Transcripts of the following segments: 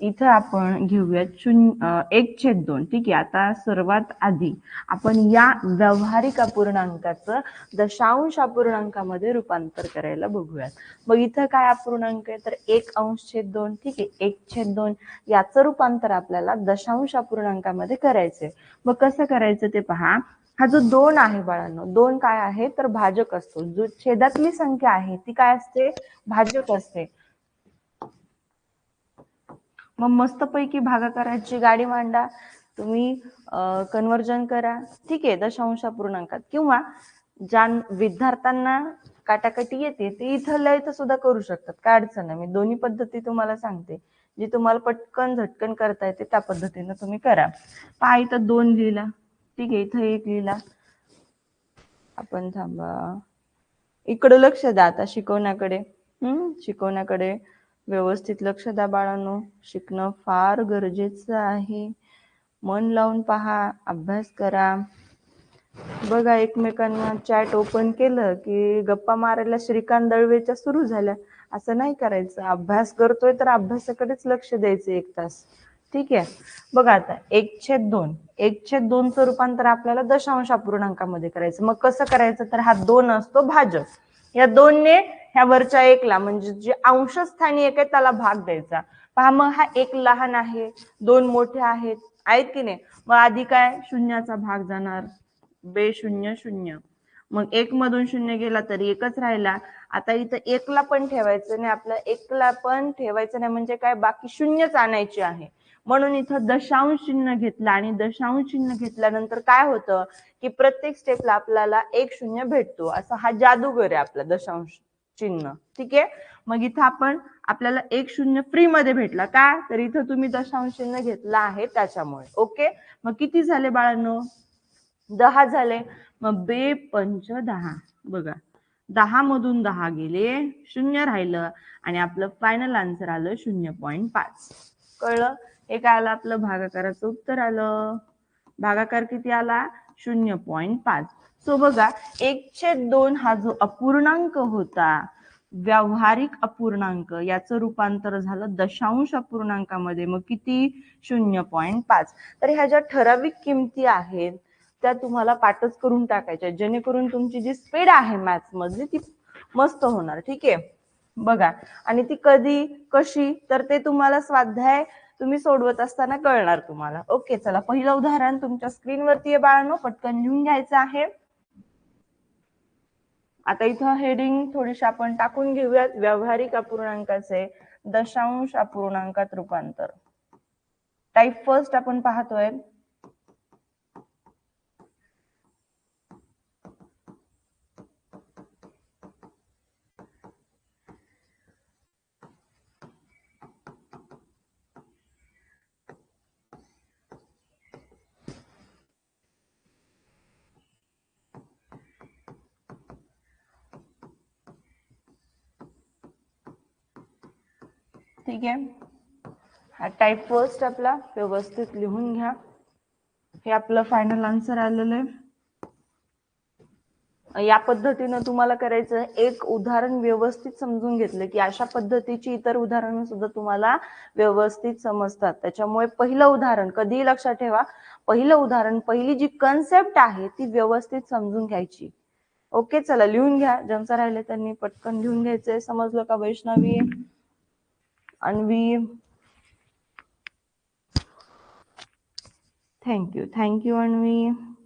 इथं आपण घेऊयात शून्य एक छेद दोन. ठीक आहे आता सर्वात आधी आपण या व्यावहारिक अपूर्णांकाचं दशांश अपूर्णांकामध्ये रूपांतर करायला बघूयात. मग इथं काय अपूर्णांक आहे? तर एक अंश छेद दोन ठीक आहे एक छेद दोन याचं रूपांतर आपल्याला दशांश अपूर्णांकामध्ये करायचंय. मग कसं करायचं ते पहा. हा जो दोन आहे बाळांनो दोन काय आहे? तर भाजक असतो. जो छेदातली संख्या आहे ती काय असते? भाजक असते. मग मस्तपैकी भागाकाराची गाडी मांडा तुम्ही कन्वर्जन करा. ठीक आहे दशांश पूर्णांकात किंवा ज्या विद्यार्थ्यांना काटाकाटी येते ते इथं लय तर सुद्धा करू शकतात. काय अडचण नाही. मी दोन्ही पद्धती तुम्हाला सांगते. जी तुम्हाला पटकन झटकन करता येते त्या पद्धतीनं तुम्ही करा. पहा इथं दोन लिहिला. ठीक आहे इथं एक लिहिला. आपण थांबा. इकडं लक्ष द्या आता शिकवण्याकडे. हम्म शिकवण्याकडे. व्यवस्थित लक्ष द्या बाळांनो. शिकणं फार गरजेचं आहे. मन लावून पहा अभ्यास करा. बघा एकमेकांना चॅट ओपन केलं की गप्पा मारायला श्रीकांत दळवेच्या सुरू झाल्या. असं नाही करायचं. अभ्यास करतोय तर अभ्यासाकडेच लक्ष द्यायचं एक तास. ठीक आहे? बघा आता एक छेद दोन. एक छेद दोनचं रूपांतर आपल्याला दशांश अपूर्णांकामध्ये करायचं. मग कसं करायचं? तर हा दोन असतो भाजक. या दोनने ह्या वरच्या एकला म्हणजे जे अंशस्थानी एक आहे त्याला भाग द्यायचा. पहा मग हा एक लहान आहे दोन मोठे आहेत आहेत की नाही? मग आधी काय? शून्याचा भाग जाणार. बे शून्य शून्य. मग एक मधून शून्य गेला तरी एकच राहिला. आता इथं एकला पण ठेवायचं नाही आपलं एकला पण ठेवायचं नाही म्हणजे काय? बाकी शून्यच आणायची आहे. म्हणून इथं दशांश चिन्ह घेतलं आणि दशांश चिन्ह घेतल्यानंतर काय होतं की प्रत्येक स्टेपला आपल्याला एक शून्य भेटतो. असा हा जादूगर आहे आपला दशांश चिन्ह. ठीक आहे? मग इथं आपण आपल्याला एक शून्य फ्री मध्ये भेटला. का? तर इथं तुम्ही दशांश चिन्ह घेतला आहे त्याच्यामुळे. ओके मग किती झाले बाळांनो? दहा झाले. मग बे पंच दहा. बघा. दहा मधून दहा गेले शून्य राहिलं आणि आपलं फायनल आन्सर आलं शून्य पॉईंट पाच. कळलं? एक आलं आपलं भागाकाराचं उत्तर आलं. भागाकार किती आला? शून्य पॉईंट पाच. सो बघा एकशे दोन हा जो अपूर्णांक होता व्यावहारिक अपूर्णांक याचं रूपांतर झालं दशांश अपूर्णांकामध्ये. मग किती? शून्य पॉईंट पाच. तर ह्या ज्या ठराविक किमती आहेत त्या तुम्हाला पाठच करून टाकायच्या. जेणेकरून तुमची जी स्पीड आहे मॅथ्स मधली ती मस्त होणार. ठीक? आहे बघा. आणि ती कधी? कशी? तर ते तुम्हाला स्वाध्याय तुम्ही सोडवत असताना कळणार तुम्हाला. ओके चला. पहिलं उदाहरण तुमच्या स्क्रीनवरती आहे बाळांनो. पटकन लिहून घ्यायचं आहे. आता इथं हेडिंग थोडीशी आपण टाकून घेऊयात. व्यावहारिक अपूर्णांकाचे दशांश अपूर्णांकात रूपांतर. टाईप फर्स्ट आपण पाहतोय. ठीक आहे. हा टाईप फर्स्ट आपला व्यवस्थित लिहून घ्या. हे आपलं फायनल आन्सर आलेलं आहे. या पद्धतीनं तुम्हाला करायचं एक उदाहरण व्यवस्थित समजून घेतलं की अशा पद्धतीची इतर उदाहरणं सुद्धा तुम्हाला व्यवस्थित समजतात. त्याच्यामुळे पहिलं उदाहरण कधीही लक्षात ठेवा पहिलं उदाहरण पहिली जी कन्सेप्ट आहे ती व्यवस्थित समजून घ्यायची. ओके चला लिहून घ्या. ज्यांचं राहिले त्यांनी पटकन लिहून घ्यायचंय. समजलं का Vaishnavi? and we thank you. Thank you and we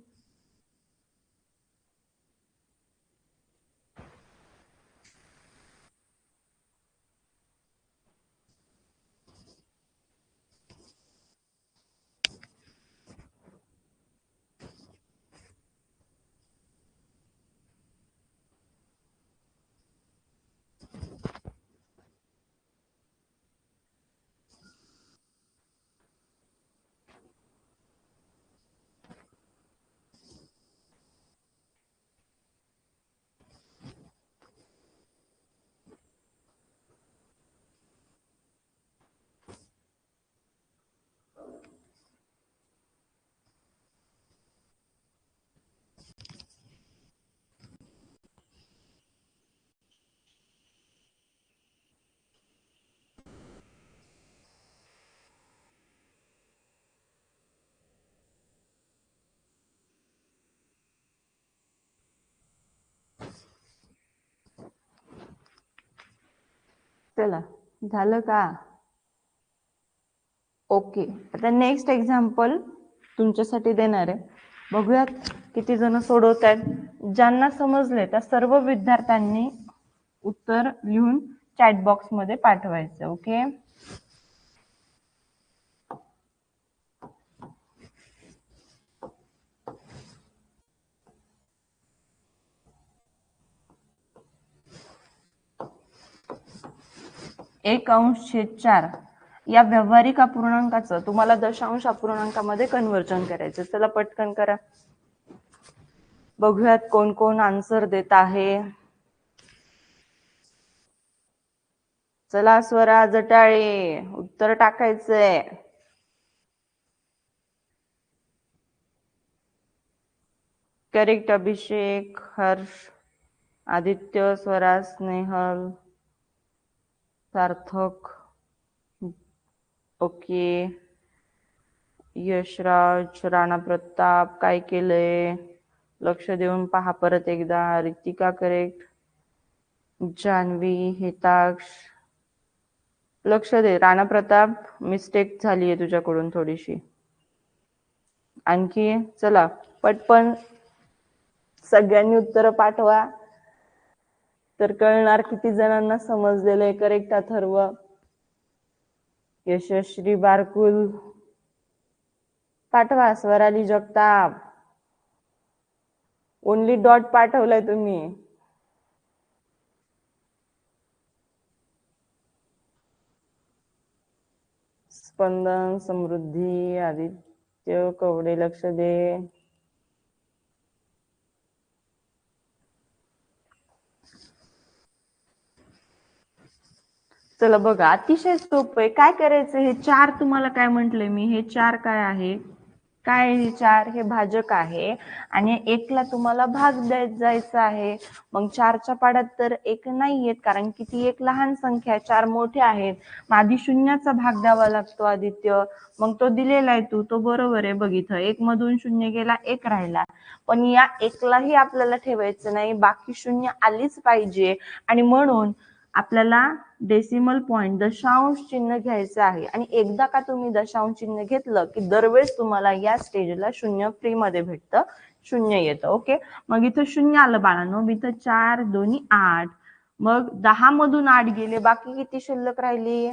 चला झालं का? ओके आता नेक्स्ट एक्झाम्पल तुमच्यासाठी देणार आहे. बघूयात किती जण सोडवत आहेत ज्यांना समजले त्या सर्व विद्यार्थ्यांनी उत्तर लिहून चॅट बॉक्समध्ये पाठवायचं ओके एक अंश छेद चार या व्यावहारिक अपूर्णांकाचं तुम्हाला दशांश अपूर्णांकामध्ये कन्वर्जन करायचं चला पटकन करा. बघूयात कोण कोण आन्सर देत आहे. चला स्वरा जटाळे उत्तर टाकायचंय. करेक्ट अभिषेक हर्ष आदित्य स्वरा स्नेहल. सार्थक ओके. यशराज राणा प्रताप काय केलंय? लक्ष देऊन पहा परत एकदा. रितिका करेक्ट. जान्हवी हिताक्ष. लक्ष दे. राणा प्रताप मिस्टेक झाली आहे तुझ्याकडून थोडीशी. आणखी चला. पटपण सगळ्यांनी उत्तर पाठवा. तर कळणार किती जणांना समजलेलं आहे. करेक्ट अथर्व यशस्वी बारकुल. पाठवा स्वराली जगताप. ओनली डॉट पाठवलाय तुम्ही. स्पंदन समृद्धी आदित्य कवडे लक्ष दे. चला बघा अतिशय सोपं आहे. काय करायचं? हे चार तुम्हाला काय म्हंटले मी? हे चार काय आहे? काय हे चार? हे भाजक आहे. आणि एकला तुम्हाला भाग द्यायचा जायचा आहे. मग चारच्या पाड्यात तर एक नाहीयेत कारण की ती एक लहान संख्या आहे. चार मोठे आहेत. मग आधी शून्याचा भाग द्यावा लागतो आदित्य. मग तो दिलेला आहे तू. तो बरोबर आहे बघ इथं एक मधून शून्य गेला एक राहिला. पण या एकलाही आपल्याला ठेवायचं नाही. बाकी शून्य आलीच पाहिजे. आणि म्हणून आपल्याला डेसिमल पॉइंट दशांश चिन्ह घ्यायचं आहे. आणि एकदा का तुम्ही दशांश चिन्ह घेतलं की दरवेळेस तुम्हाला या स्टेजला शून्य फ्री मध्ये भेटतं. शून्य येतं ओके मग इथं शून्य आलं बाळांनो. इथं चार दोन्ही आठ. मग दहा मधून आठ गेले. बाकी किती शिल्लक राहिली?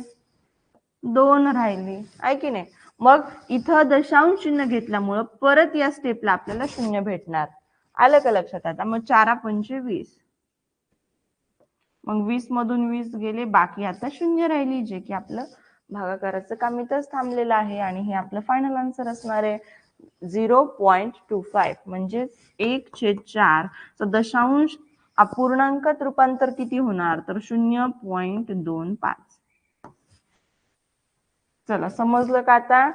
दोन राहिली. आहे की नाही? मग इथं दशांश चिन्ह घेतल्यामुळं परत या स्टेपला आपल्याला शून्य भेटणार. आलं का लक्षात आता? मग चारा पंचवीस. मग वीस मधून वीस गेले बाकी आता शून्य राहिली जे की आपलं भागाकाराचं काम इथंच थांबलेलं आहे आणि हे आपलं फायनल आन्सर असणार आहे. झिरो पॉइंट टू फाईव्ह म्हणजे एक छेद चार. तर दशांश अपूर्णांकात रूपांतर किती होणार? तर शून्य पॉइंट दोन पाच. चला समजलं का आता?